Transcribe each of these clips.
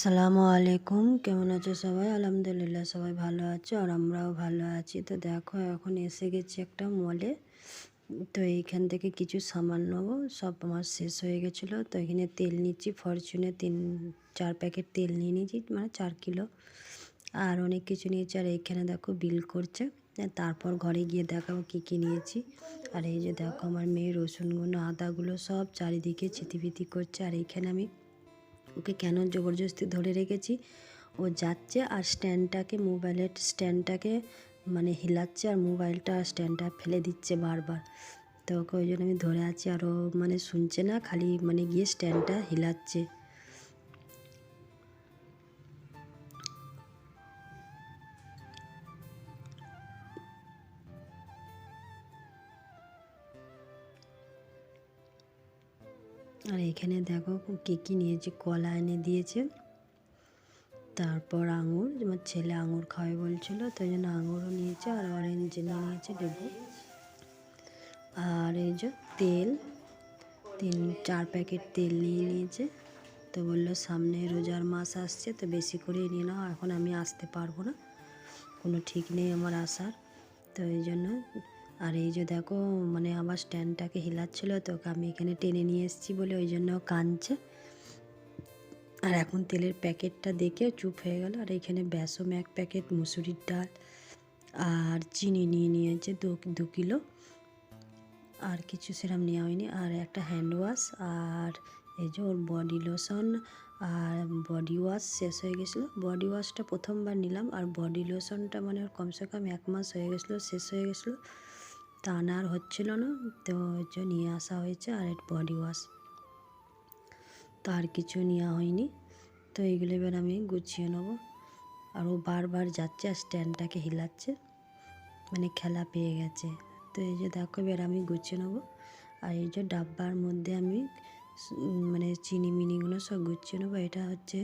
আসসালামু আলাইকুম। কেমন আছো সবাই? আলহামদুলিল্লাহ, সবাই ভালো আছো আর আমরাও ভালো আছি। তো দেখো, এখন এসে গেছি একটা মলে তো এইখান থেকে কিছু সামান নেব। সব আমার শেষ হয়ে গেছিল। তো এখানে তেল নিচ্ছি ফরচুনে তিন, চার প্যাকেট তেল নিয়ে নিয়েছি মানে চার কিলো। আর অনেক কিছু নিয়েছি। আর এইখানে দেখো, বিল করছে। তারপর ঘরে গিয়ে দেখাবো কী কী নিয়েছি। আর এই যে দেখো, আমার মেয়ে রসুনগুলো, আদাগুলো সব চারিদিকে চিতিবিতি করছে। আর এইখানে আমি ওকে কেন জবরদস্তি ধরে রেখেছি? ও যাচ্ছে আর স্ট্যান্ডটাকে, মোবাইলের স্ট্যান্ডটাকে মানে হিলাচ্ছে আর মোবাইলটা স্ট্যান্ডটা ফেলে দিচ্ছে বারবার। তো ওকে ওই জন্য আমি ধরে আছি আর ও মানে শুনছে না, খালি মানে গিয়ে স্ট্যান্ডটা হিলাচ্ছে। আর এখানে দেখো কী কী নিয়েছে, কলা এনে দিয়েছে। তারপর আঙুর আমার ছেলে আঙুর খাবে বলছিল তো ওই জন্য আঙুরও নিয়েছে আর অরেঞ্জ নিয়েছে লেবু। আর এই যে তেল, তিন, চার প্যাকেট তেল নিয়ে নিয়েছে। তো বলল সামনে রোজার মাস আসছে, তো বেশি করে নিয়ে নাও এখন আমি আসতে পারব না। কোনো ঠিক নেই আমার আসার। তো এই জন্য আর এই যে দেখো মানে আমার স্ট্যান্ডটাকে হিলাচ্ছিলো তো আমি এখানে টেনে নিয়ে এসেছি বলে ওই জন্য কাঁদছে। আর এখন তেলের প্যাকেটটা দেখে চুপ হয়ে গেল। আর এখানে বেসম এক প্যাকেট, মুসুরির ডাল আর চিনি নিয়ে নিয়েছে দু দু কিলো। আর কিছু সেরম নেওয়া হয়নি। আর একটা হ্যান্ড ওয়াশ আর এই যে ওর বডি লোশন আর বডি ওয়াশ শেষ হয়ে গেছিল। বডি ওয়াশটা প্রথমবার নিলাম। আর বডি লোশনটা মানে ওর কমসে কম এক মাস হয়ে গেছিল, শেষ হয়ে গেছিল। তা আর হচ্ছিল না, তো জন্য নিয়ে আসা হয়েছে আর এক বডি ওয়াশ তো আর কিছু নেওয়া হয়নি, তো এইগুলো এবার আমি গুছিয়ে নেব। আর ও বারবার যাচ্ছে আর স্ট্যান্ডটাকে হিলাচ্ছে মানে খেলা পেয়ে গেছে। তো এই যে দেখো এবার আমি গুছিয়ে নেব, আর এই যে ডাব্বার মধ্যে আমি মানে চিনি মিনিগুলো সব গুছিয়ে নেব। এটা হচ্ছে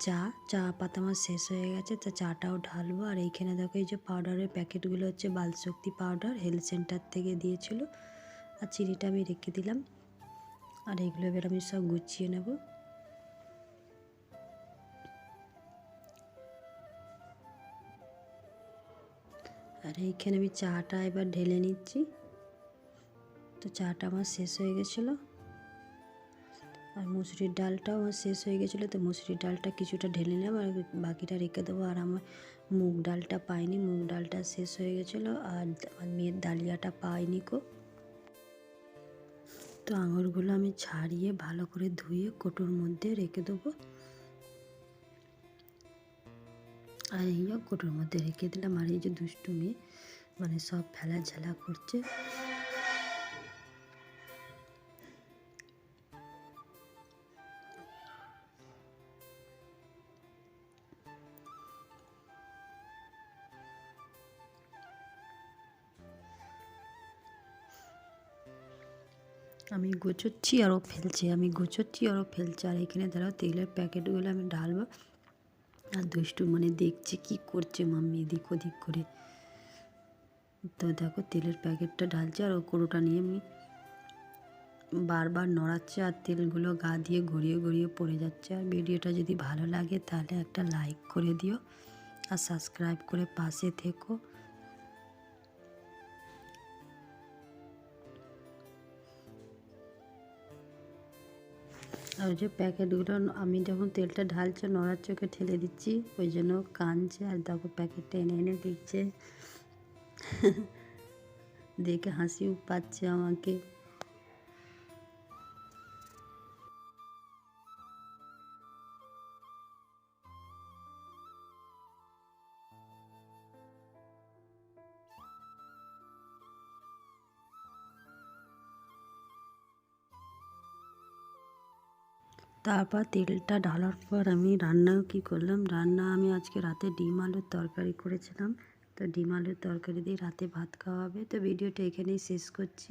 চা চা পাতা আমার শেষ হয়ে গেছে, তা চাটাও ঢালবো। আর এইখানে দেখো এই যে পাউডারের প্যাকেটগুলো হচ্ছে বালশক্তি পাউডার হেলথ সেন্টার থেকে দিয়েছিল। আর চিনিটা আমি রেখে দিলাম। আর এগুলো এবার আমি সব গুছিয়ে নেব। আর এইখানে আমি চাটা এবার ঢেলে নিচ্ছি। তো চাটা আমার শেষ হয়ে গেছিল। আর মুসুরির ডালটাও আমার শেষ হয়ে গেছিল, তো মুসুরির ডালটা কিছুটা ঢেলে নিলাম আর বাকিটা রেখে দেবো। আর আমার মুগ ডালটা পাইনি, মুগ ডালটা শেষ হয়ে গেছিল আর আমার মেয়ের ডালিয়াটা পাইনি কো তো আঙুরগুলো আমি ছাড়িয়ে ভালো করে ধুয়ে কোটোর মধ্যে রেখে দেবো। আর এই কোটোর মধ্যে রেখে দিলাম, আর এই যে দুষ্টু মেয়ে মানে সব ফেলা ঝালা করছে। আমি গোছোচ্ছি আরও ফেলছে, আমি গোছোচ্ছি আরও ফেলছে। আর এখানে দাঁড়াও, তেলের প্যাকেটগুলো আমি ঢালবো। আর দুষ্টু মানে দেখছে কি করছে মাম্মি এদিক ওদিক করে। তো দেখো তেলের প্যাকেটটা ঢালছে আর ও কোটোটা নিয়ে আমি বারবার নড়াচ্ছে আর তেলগুলো গা দিয়ে গড়িয়ে গড়িয়ে পড়ে যাচ্ছে। আর ভিডিওটা যদি ভালো লাগে তাহলে একটা লাইক করে দিও। আর সাবস্ক্রাইব করে পাশে থেকো। আর যে প্যাকেটগুলো আমি যখন তেলটা ঢালছে নড়ার চোখে ঠেলে দিচ্ছি, ওই জন্য কানছে আর দেখো প্যাকেটটা এনে এনে দিচ্ছে দেখে হাসিও পাচ্ছে আমাকে। তারপর তেলটা ঢালার পর আমি রান্নাও কি করলাম? রান্না আমি আজকে রাতে ডিম আলুর তরকারি করেছিলাম। তো ডিম আলুর তরকারি দিয়ে রাতে ভাত খাওয়াবে তো ভিডিওটা এখানেই শেষ করছি।